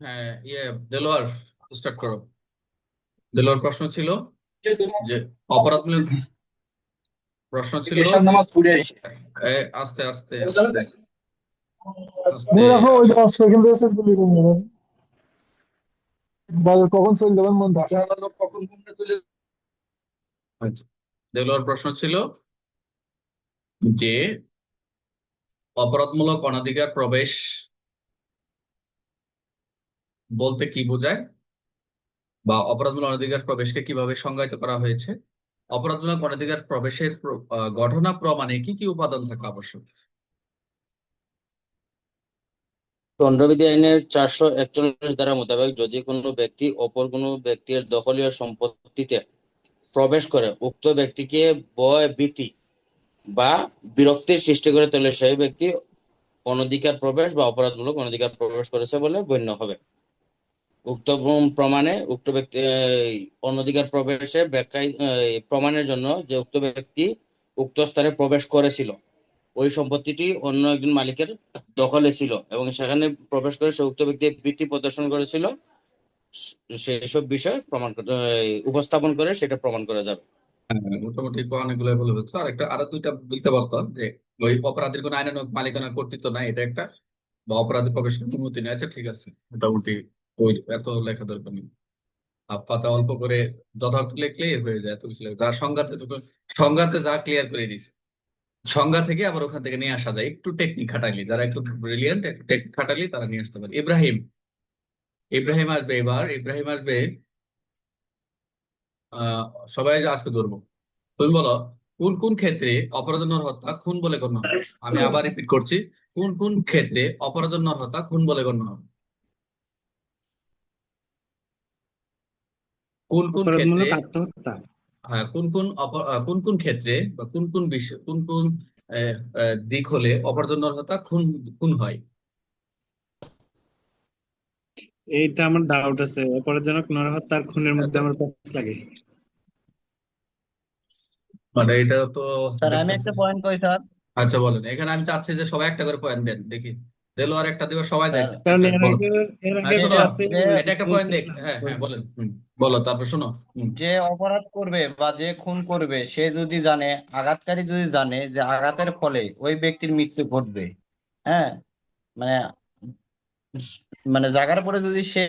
হ্যাঁ ইয়ে দেলোয়ার স্টার্ট করো। দেলোয়ার প্রশ্ন ছিল যে অপরাধমূলক প্রশ্ন ছিল আস্তে আস্তে আস্তে। কখন চলে যাবেন মন কখন চলে আচ্ছা। দেলোয়ার প্রশ্ন ছিল যে অপরাধমূলক অনাধিকার প্রবেশ বলতে কি বোঝায়? বা অপরাধমূলক অনাধিকার প্রবেশকে কীভাবে সংজ্ঞায়িত করা হয়েছে? অপরাধমূলক অনাধিকার প্রবেশের ঘটনা প্রমাণে কি কি উপাদান থাকা আবশ্যক? দণ্ডবিধি আইনের চারশো একচল্লিশ ধারা মোতাবেক যদি কোনো ব্যক্তি অপর কোনো ব্যক্তির দখলীয় সম্পত্তিতে প্রবেশ করে, উক্ত ব্যক্তিকে ভয় ভীতি বা বিরক্তির সৃষ্টি করে তোলে সেই ব্যক্তি অনধিকার প্রবেশ বা অপরাধমূলক অনধিকার প্রবেশ করেছে বলে গণ্য হবে। উক্ত প্রমাণে উক্ত ব্যক্তি অনধিকার প্রবেশের ব্যাখ্যায় প্রমাণের জন্য যে উক্ত ব্যক্তি উক্ত স্থানে প্রবেশ করেছিল ওই সম্পত্তিটি অন্য একজন মালিকের দখলে ছিল এবং সেখানে প্রবেশ করে সে উক্ত ব্যক্তি বৃত্তি প্রদর্শন করেছিল সেই সব বিষয় প্রমাণ উপস্থাপন করে সেটা প্রমাণ করা যাবে। হ্যাঁ, মোটামুটি অনেকগুলো বলে হচ্ছে। আর একটা আরও দুইটা বুঝতে পারতাম যে ওই অপরাধীর কোনো আইনানুগ মালিকানা কর্তৃত্ব নাই এটা একটা বা অপরাধী প্রবেশের অনুমতি নেই। আচ্ছা ঠিক আছে মোটামুটি ওই এত লেখা দরকার নেই। হাফ পাতা অল্প করে যথার্থ লিখলেই হয়ে যায়, এত কিছু লেখা। যা সংজ্ঞাতে সংজ্ঞাতে যা ক্লিয়ার করে দিছে সংজ্ঞা থেকে আবার ওখান থেকে নিয়ে আসা যায়। একটু টেকনিক খাটালি যারা একটু ব্রিলিয়ান্ট একটু টেকনিক খাটালি তারা নিয়ে আসতে পারে। ইব্রাহিম। ইব্রাহিম আসবে এবার। ইব্রাহিম আসবে। আহ, সবাই আজকে ধরবো। তুমি বলো, কোন কোন ক্ষেত্রে অপরাধনর হত্যা খুন বলে গণ্য হবে আমি আবার রিপিট করছি। কোন কোন ক্ষেত্রে অপরাধনর হত্যা খুন বলে গণ্য হবে কোন কোন ক্ষেত্রে আত্মহত্যা? হ্যাঁ কোন কোন অপ- কোন কোন ক্ষেত্রে বা কোন কোন বিষয় কোন কোন দিক হলে হত্যা খুন খুন হয়? এইটা আমার ডাউট আছে। অপরাধজনক নরহত্যা আর খুনের মধ্যে আমার প্যাচ লাগে। মানে এটা তো স্যার আমি একটা পয়েন্ট কই স্যার? আচ্ছা বলেন। এখানে আমি চাচ্ছি যে সবাই একটা করে পয়েন্ট দেন দেখি। দেলোয়ার একটা দিবে সবাই দেখ। কারণ হ্যাঁ, এর আগে এর আগে একটা আছে এটা একটা পয়েন্ট দেখ। হ্যাঁ হ্যাঁ বলেন। হুম। বলো তারপর শোনো। হুম। যে অপরাধ করবে বা যে খুন করবে সে যদি জানে আঘাতকারী যদি জানে যে আঘাতের ফলে ওই ব্যক্তির মৃত্যু ঘটবে হ্যাঁ? মানে মানে জাগার পরে যদি সে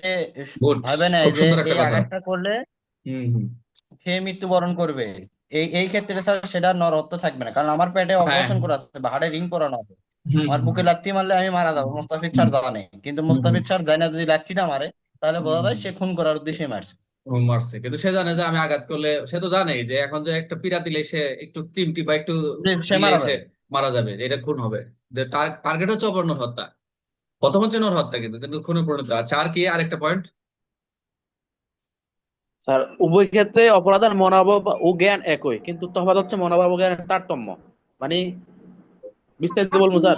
গুড ভাবে নেয় খুব যে সুন্দর একটা এই কথা। আঘাতটা করলে হুম হুম। সে মৃত্যুবরণ করবে। এই এই ক্ষেত্রে স্যার সেটা নরহত্যা থাকবে না। কারণ আমার পেটে হ্যাঁ। অপারেশন করা আছে বা হাড়ে রিং করানো আছে হুম আমার বুকে লাথি মারলে আমি মারা যাব মুস্তাফিজ স্যার জানে। কিন্তু হুম হুম। মুস্তাফিজ স্যার জানে না যদি লাথিটা মারে তাহলে বোঝা যায় সে খুন করার উদ্দেশ্যে মারছে। ও মারছে কিন্তু সে জানে যে আমি আঘাত করলে সে তো জানেই যে এখন যে একটা পীড়া দিলে সে একটু চিমটি বা একটু সে মারা যাবে। মারা যাবে এটা খুন হবে। যে টার্গেট হচ্ছে অপরাধ হত্যা। প্রথম হচ্ছে নর হত্যা কিন্তু কিন্তু খুনে পরিণত। আচ্ছা আর কি আরেকটা পয়েন্ট স্যার উভয় ক্ষেত্রে অপরাধ আর মনোভাব ও জ্ঞান একই কিন্তু তফাৎ হচ্ছে মনোভাব ও জ্ঞানের তারতম্য। মানে বিস্তারিত বলব স্যার?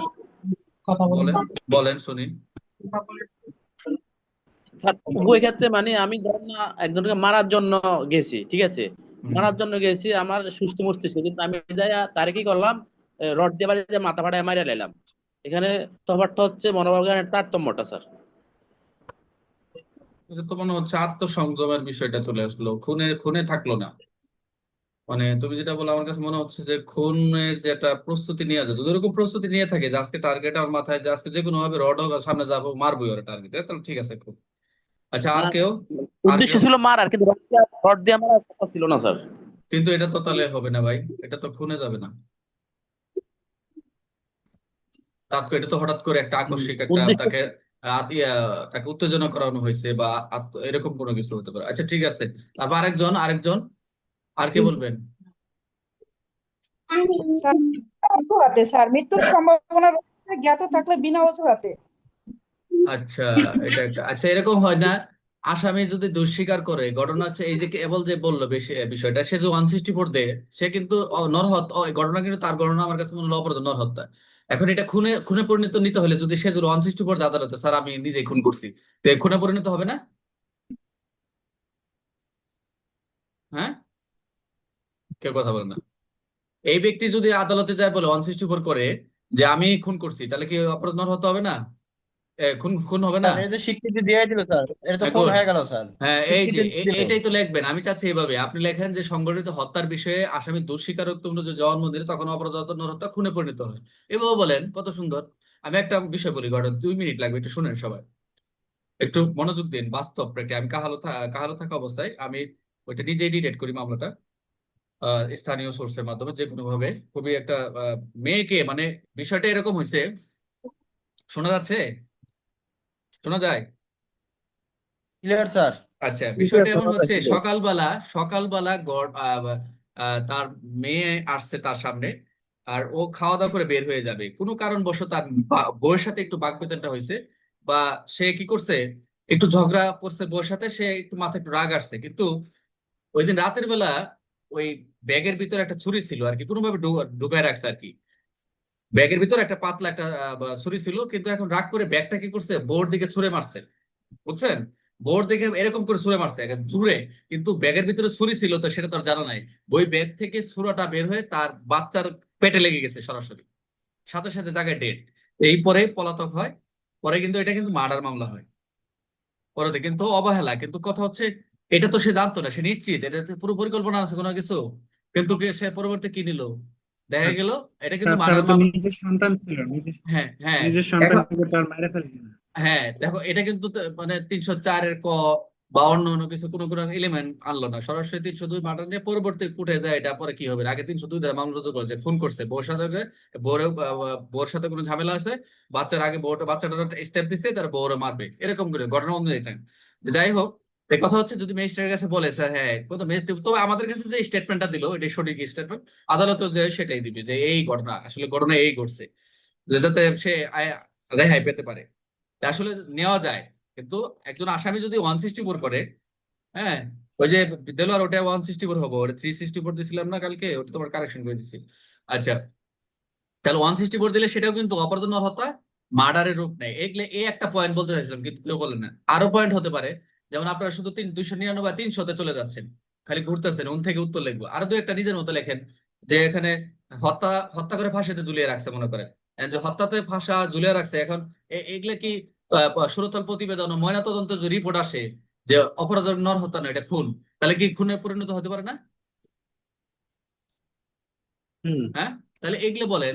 বলেন বলেন শুনি। উভয় ক্ষেত্রে মানে আমি ধরেন না একজনকে মারার জন্য গেছি ঠিক আছে? মারার জন্য গেছি আমার সুস্থ মস্তিষ্ক কিন্তু আমি যাই তারে কি করলাম? রড দিয়ে বাড়িতে মাথা ফাটায় মারিয়া লাইলাম। এখানে তফাৎটা হচ্ছে মনোভাব জ্ঞানের তারতম্যটা স্যার। এটা তো মনে হচ্ছে আত্মসংযমের বিষয়টা চলে আসলো। খুনে খুনে থাকল না। মানে তুমি যেটা বলো আমার কাছে মনে হচ্ছে যে খুনের যেটা প্রস্তুতি নিয়ে যেত যদি প্রস্তুতি নিয়ে থাকে যে আজকে টার্গেট আমার মাথায় যে আজকে যে কোনো ভাবে রড হোক সামনে যাব মারবোই ওরা টার্গেট তাহলে ঠিক আছে খুব আচ্ছা আর কেউ? উদ্দেশ্য ছিল মারার কিন্তু রড দিয়ে মারার কথা ছিল না স্যার। কিন্তু এটা তো তাহলে হবে না ভাই এটা তো খুনে যাবে না। তাকে এটা তো হঠাৎ করে একটা আকস্মিক একটা তাকে তাকে উত্তেজনা করানো হয়েছে বা এরকম কোনো কিছু হতে পারে। আচ্ছা ঠিক আছে। তারপর আরেকজন আরেকজন? আর কে বলবেন? স্যার মৃত্যুর সম্ভাবনা জ্ঞাত থাকলে বিনা অজুহাতে। আচ্ছা এটা একটা আচ্ছা এরকম হয় না? আসামি যদি দোষ স্বীকার করে, ঘটনা হচ্ছে এই যে কেবল যে বলল বিষয়টা, সে যে ওয়ান সিক্সটি ফোর দেয়, সে কিন্তু এই ঘটনা কিন্তু তার ঘটনা আমার কাছে মনে হলো অপরাধ নরহত্যা এখন এটা খুনে খুনে পরিণত নিতে হলে যদি সে যদি ওয়ান সিক্সটি ফোর স্যার, আমি নিজেই খুন করছি। খুনে পরিণত হবে না? হ্যাঁ? কেউ কথা বলে না। এই ব্যক্তি যদি আদালতে যায় বলে ওয়ান সিক্সটি ফোর করে যে আমি খুন করছি, তাহলে কি অপরাধ নরহত্যা হবে না? খুন খুন হবে না? এটা স্বীকৃতি দিয়ে দিল স্যার। এটা তো হ্যাঁ, খুন হয়ে গেল স্যার। হ্যাঁ এই যে এটাই তো লিখবেন আমি চাচ্ছি এইভাবে আপনি লেখেন যে সংগঠিত হত্যার বিষয়ে আসামি দোষ স্বীকারোক্ত অনুযায়ী জবানবন্দি তখন অপরাধ হত্যা খুনে পরিণত হয়। এভাবে বলেন কত সুন্দর। আমি একটা বিষয় বলি ঘটনা দুই মিনিট লাগবে একটু শুনেন সবাই। একটু মনোযোগ দিন বাস্তব প্রেক্ষে আমি কাহালো কাহালো থাকা অবস্থায় আমি ওইটা নিজে ডিটেক্ট করি মামলাটা। স্থানীয় সোর্সের মাধ্যমে যে কোনো ভাবে খুবই একটা আহ, মেয়েকে মানে বিষয়টা এরকম হয়েছে শোনা যাচ্ছে? শোনা যায়? ক্লিয়ার স্যার আচ্ছা বিষয়টা এমন হচ্ছে সকালবেলা সকালবেলা তার মেয়ে আসছে তার সামনে আর ও খাওয়া দাওয়া করে বের হয়ে যাবে। কোনো কারণবশত তার বউয়ের সাথে একটু বাকবিতণ্ডা হয়েছে বা সে কি করছে একটু ঝগড়া করছে বউয়ের সাথে সে একটু মাথায় একটু রাগ আসছে। কিন্তু ওই দিন রাতের বেলা ওই ব্যাগের ভিতরে একটা ছুরি ছিল আর কি কোনোভাবে ঢুকায় রাখছে আর কি। ব্যাগের ভিতরে একটা পাতলা একটা ছুরি ছিল, কিন্তু এখন রাগ করে ব্যাগটা কি করছে? বউর দিকে ছুঁড়ে মারছে। বুঝছেন? বোর্ড দেখে এরকম করে ছুঁড়ে মারছে জুড়ে। কিন্তু ব্যাগের ভিতরে ছুরি ছিল তো সেটা তো জানা নাই। ওই ব্যাগ থেকে ছুরাটা বের হয়ে তার বাচ্চার পেটে লেগে গেছে সরাসরি। সাথে সাথে জায়গায় ডেট এই পরে পলাতক হয়। পরে কিন্তু এটা কিন্তু মার্ডার মামলা হয়। পরে কিন্তু অবহেলা। কিন্তু কথা হচ্ছে, এটা তো সে জানতো না, সে নিশ্চিত। এটা পুরো পরিকল্পনা আছে কোনো কিছু। কিন্তু সে পরবর্তী কি নিল? দেখা গেল এটা কিন্তু নিজের সন্তান ছিল হ্যাঁ হ্যাঁ। নিজের সন্তানকে তো আর ফেলছে হ্যাঁ দেখো এটা কিন্তু মানে তিনশো চারের ক বা অন্য অন্য কিছু কোনো কোনো এলিমেন্ট আনলো না। সরাসরি তিনশো দুই মার্ডার নিয়ে পরবর্তী উঠে যায় এটা পরে কি হবে? আগে তিনশো দুই ধারা মামলা রুজু করেছে খুন করছে। বউর সাথে বউর বউর সাথে কোনো ঝামেলা আছে? বাচ্চার আগে বউটা বাচ্চাটা স্টেপ দিচ্ছে তার বউরে মারবে। এরকম করে ঘটনা অন্য যাই হোক কথা হচ্ছে যদি ম্যাজিস্ট্রেটের কাছে বলে, স্যার হ্যাঁ তবে আমাদের কাছে যে স্টেটমেন্টটা দিল, এটা সঠিক স্টেটমেন্ট আদালতও যে সেটাই দিবে যে এই ঘটনা, আসলে ঘটনা এই ঘটছে, যাতে সে রেহাই পেতে পারে। আসলে নেওয়া যায়, কিন্তু একজন আসামি যদি ওয়ান সিক্সটি ফোর করে হ্যাঁ ওই যে দেলোয়ার, ওটা ওয়ান সিক্সটি ফোর হব, ওটা থ্রি সিক্সটি ফোর দিছিলাম না কালকে, ওটা তোমার কারেকশন করে দিচ্ছি আচ্ছা তাহলে ওয়ান সিক্সটি ফোর দিলে সেটাও কিন্তু অপরাধ হত্যা, মার্ডারের রূপ নেয়। এগুলো এই একটা পয়েন্ট বলতে চাইছিলাম, কিন্তু কেউ বলেন না। আরও পয়েন্ট হতে পারে যেমন আপনারা শুধু তিন দুইশো নিরানব্বই তিনশোতে চলে যাচ্ছেন খালি ঘুরতেছেন উন থেকে উত্তর লিখব। আরও দু একটা নিজের মতো লেখেন যে এখানে হত্যা হত্যা করে ফাঁসিতে ঝুলিয়ে রাখছে মনে করেন। যে হত্যাতে ফাঁসা ঝুলিয়ে রাখছে এখন এগুলা কি সুরতল প্রতিবেদন ও ময়নাতদন্ত যে রিপোর্ট আসে যে অপরাধ নর হত্যা না এটা খুন তাহলে কি খুনে পরিণত হতে পারে না? হ্যাঁ? তাহলে এগুলো মামলাই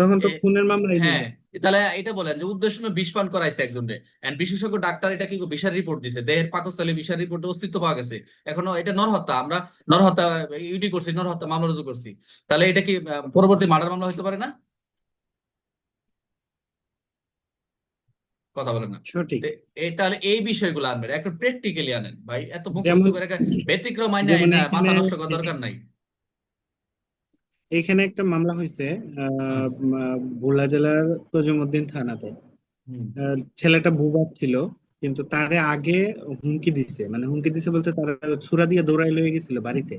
হ্যাঁ তাহলে এটা বলেন যে উদ্দেশ্য বিষ পান করাইছে একজনকে এন্ড বিশেষজ্ঞ ডাক্তার এটা কি বিষার রিপোর্ট দিছে। দেহের পাকস্থলী বিষার রিপোর্টে অস্তিত্ব পাওয়া গেছে। এখনও এটা নরহত্যা আমরা নরহত্যা ইউডি করছি নরহত্যা মামলা রুজু করছি। তাহলে এটা কি পরবর্তী মার্ডার মামলা হতে পারে না? কথা বলেন না। সঠিক। এই তাহলে এই বিষয়গুলো আনবেন। একটা প্র্যাকটিক্যালি আনেন। ভাই এত মুখস্থ করে ব্যতিক্রম আইনে মাথা নষ্ট করার দরকার নাই। এখানে একটা মামলা হয়েছে ভোলা জেলার তজুমউদ্দিন থানাতে। ছেলেটা বুবাদ ছিল কিন্তু তারে আগে হুমকি দিছে। মানে হুমকি দিছে বলতে তার ছুরা দিয়ে দৌড়াই লয়ে গেছিল বাড়িতে।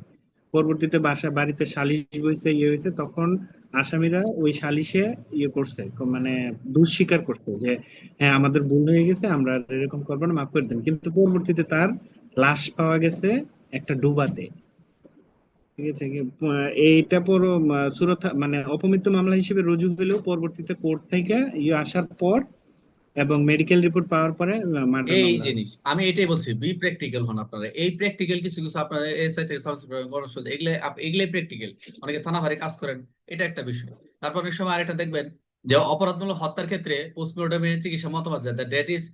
পরবর্তীতে বাসা বাড়িতে সালিশ বইছে ইয়ে হয়েছে তখন আসামিরা ওই সালিশে ইয়ে করছে মানে দোষ স্বীকার করছে যে হ্যাঁ আমাদের ভুল হয়ে গেছে আমরা এরকম করব না মাফ করে দেন। কিন্তু পরবর্তীতে তার লাশ পাওয়া গেছে একটা ডুবাতে। ঠিক আছে এইটা পুরো সুরত মানে অপমৃত্যু মামলা হিসেবে রুজু হলেও পরবর্তীতে কোর্ট থেকে ইয়ে আসার পর এবং মেডিকেল রিপোর্ট পাওয়ার পরে এই জিনিস আমি এটাই বলছি বি প্র্যাকটিক্যাল হন আপনারা। এই প্র্যাকটিক্যাল কিছু কিছু আপনারা এসআই থেকে সাব গণশোধ এগুলো এগুলোই প্র্যাকটিক্যাল অনেকে থানা ভারে কাজ করেন এটা একটা বিষয়। তারপর অনেক সময় আরেকটা দেখবেন যে অপরাধমূলক হত্যার ক্ষেত্রে পোস্টমর্টমে চিকিৎসা মতামত যায় that is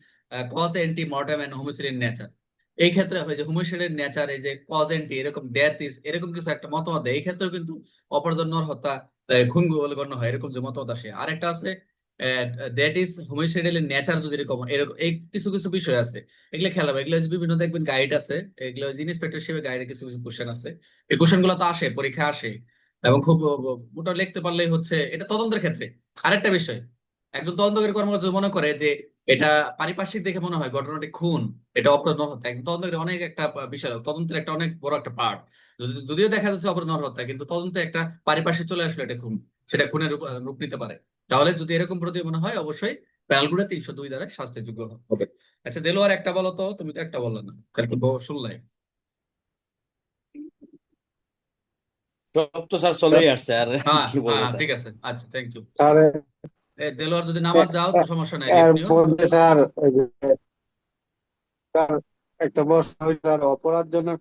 cause ante mortem and homicide nature এই ক্ষেত্রে হয় যে হোমিসাইডের নেচার এই যে কজ এরকম ডেথ ইজ এরকম কিছু একটা মতামত দেয়। এই ক্ষেত্রেও কিন্তু অপরাধমূলক হত্যা খুন বলে গণ্য হয়, এরকম যে মতামত আসে। আরেকটা আছে দ্যাট ইজ হোমিসাইডাল নেচার যদি এরকম এরকম, এই কিছু কিছু বিষয় আছে। এগুলো খেলা এগুলো বিভিন্ন দেখবেন গাইড আছে, এগুলো যে ইন্সপেক্টর হিসেবে গাইডে কিছু কিছু কোশ্চেন আছে। এই কোশ্চেনগুলো তো আসে, পরীক্ষা আসে, এবং খুব ওটা লিখতে পারলেই হচ্ছে, এটা তদন্তের ক্ষেত্রে। আরেকটা বিষয়, একজন তদন্তকারী কর্মকর্তা মনে করে যে এটা পারিপার্শ্বিক দেখে মনে হয় ঘটনাটি খুন এটা অপরাধ নর হত্যা একজন তদন্তকারী অনেক একটা বিষয় তদন্তের একটা অনেক বড় একটা পার্ট যদিও দেখা যাচ্ছে অপরাধ নর হত্যা কিন্তু তদন্তে একটা পারিপার্শ্বিক চলে আসলে এটা খুন সেটা খুনের রূপ রূপ নিতে পারে। তাহলে যদি এরকম প্রতি মনে হয় অবশ্যই প্যানেলগুলো তিনশো দুই দ্বারা শাস্তির যোগ্য হবে। আচ্ছা দেলোয়ার একটা বলো তো তুমি তো একটা বললে না কালকে শুনলাই। সব তো স্যার চলেই আসছে আর হ্যাঁ হ্যাঁ ঠিক আছে আচ্ছা থ্যাংক ইউ দেলোয়ার যদি নামাজ যাও তো সমস্যা নাই স্যার একটা প্রশ্ন অপরাধজনক